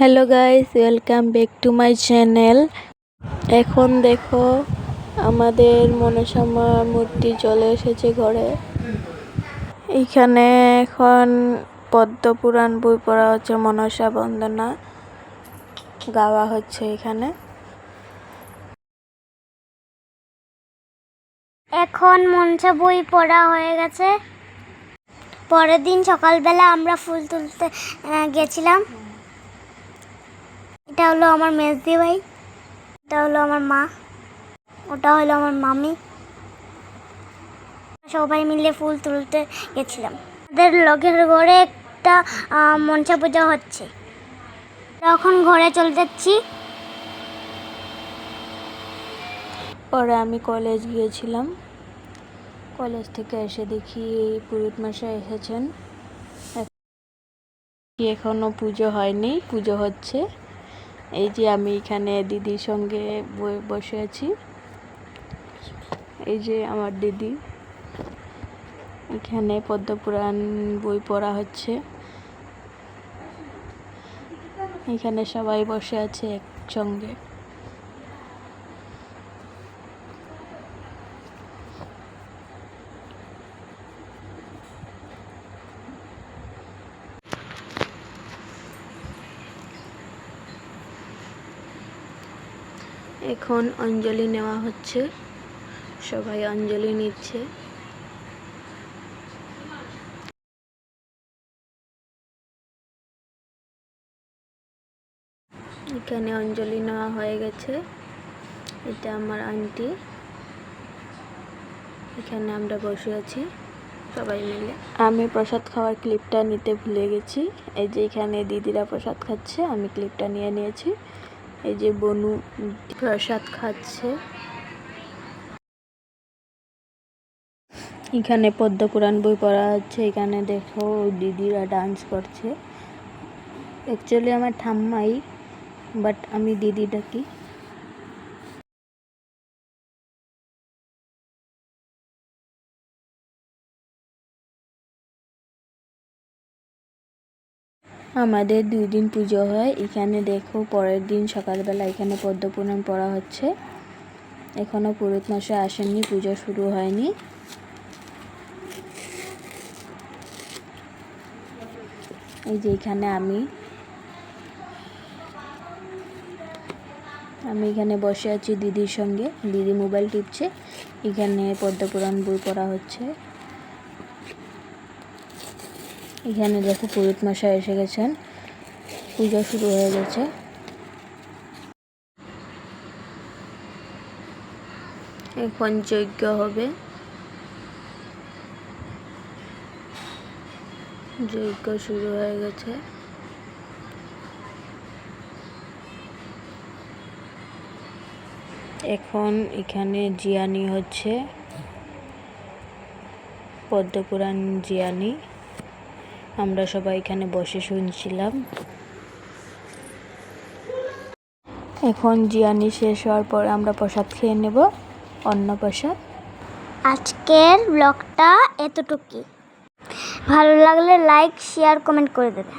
Hello guys welcome back to my channel এখন দেখো, আমাদের মনসামা মূর্তি চলে এসেছে ঘরে। এইখানে এখন পদ্ম পুরাণ বই পড়া হচ্ছে মনসা বন্দনা। গাওয়া হচ্ছে এখানে। এখন মঞ্চে বই পড়া হয়ে গেছে। পরের দিন সকালবেলা আমরা ফুল তুলতে গেছিলাম। এটা হলো আমার মেজদি ভাই, এটা হলো আমার মা, ওটা হলো আমার মামি। সবাই মিলে ফুল তুলতে গেছিলাম। আমাদের লোকের ঘরে একটা মনসা পূজা হচ্ছে। তখন ঘরে চলে যাচ্ছি। পরে আমি কলেজ গিয়েছিলাম। কলেজ থেকে এসে দেখি পুরোহিত মশাই এসেছেন। এখনও পুজো হয়নি, পুজো হচ্ছে। এই যে আমি এখানে দিদির সঙ্গে বসে আছি। এই যে আমার দিদি। এখানে পদ্মপুরাণ বই পড়া হচ্ছে। এখানে সবাই বসে আছে একসঙ্গে। এখন অঞ্জলি নেওয়া হচ্ছে। সবাই অঞ্জলি নিচ্ছে। এখানে অঞ্জলি নেওয়া হয়ে গেছে। এটা আমার আন্টি। এখানে আমরা বসে আছি সবাই মিলে। আমি প্রসাদ খাওয়ার ক্লিপটা নিতে ভুলে গেছি। এই যে এখানে দিদিরা প্রসাদ খাচ্ছে, আমি ক্লিপটা নিয়ে নিয়েছি। এই যে বনু প্রসাদ খাচ্ছে। এখানে পদ্ম পদ্মপুরাণ বই পড়া হচ্ছে, এখানে দেখো দিদিরা ডান্স করছে। অ্যাকচুয়ালি আমার ঠাম্মাই বাট আমি দিদি ডাকি আমাদের দুই দিন পুজো হয়। এখানে দেখো পরের দিন সকালবেলা এখানে পদ্মপুরাণ পড়া হচ্ছে। এখনও পুরোহিত মাসে আসেননি, পুজো শুরু হয়নি। এই যে এখানে আমি। আমি এখানে বসে আছি দিদির সঙ্গে। দিদি মোবাইল টিপছে। এখানে পদ্মপুরাণ বই পড়া হচ্ছে। এখানে দেখো পুরোহিত মশাই এসে গেছেন। পূজা শুরু হয়ে গেছে। এখন যজ্ঞ হবে। যজ্ঞ শুরু হয়ে গেছে। এখন এখানে জিয়ানি হচ্ছে। পদ্মপুরাণ জিয়ানি। আমরা সবাই এখানে বসে শুনছিলাম। এখন জিয়ানি শেষ হওয়ার পর আমরা প্রসাদ খেয়ে নেব, অন্ন প্রসাদ। আজকের ব্লগটা এতটুকুই। ভালো লাগলে লাইক শেয়ার কমেন্ট করে দেবে।